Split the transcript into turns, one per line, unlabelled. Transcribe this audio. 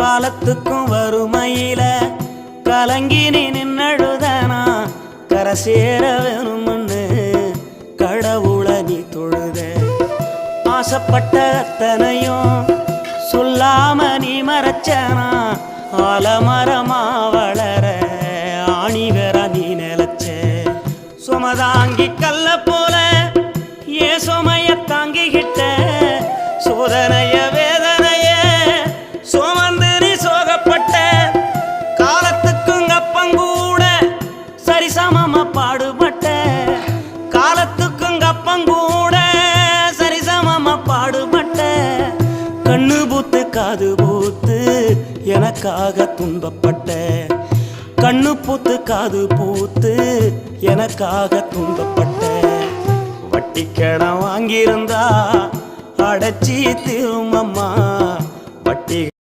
காலத்துக்கும் வறுமையில கலங்கி நீ நின்னழுதனா? கரை சேர வேணும்னு கடவுளை நீ தொழுத. ஆசைப்பட்ட அத்தனையும் சொல்லாம நீ மறைச்சனா? ஆலமரமா வளர ஆணிவர நீ நிலச்ச. சுமதாங்கி கல்ல போல சரிசமமா பாடுபட்ட காலத்துக்கும் அப்பங்கூட சரிசமமா பாடுபட்ட கண்ணு பூத்து காது பூத்து எனக்காக துன்பப்பட்ட. கண்ணு பூத்து காது பூத்து எனக்காக துன்பப்பட்ட. வட்டி கடன் வாங்கியிருந்தா அடைச்சி திரும்பம்மா வட்டி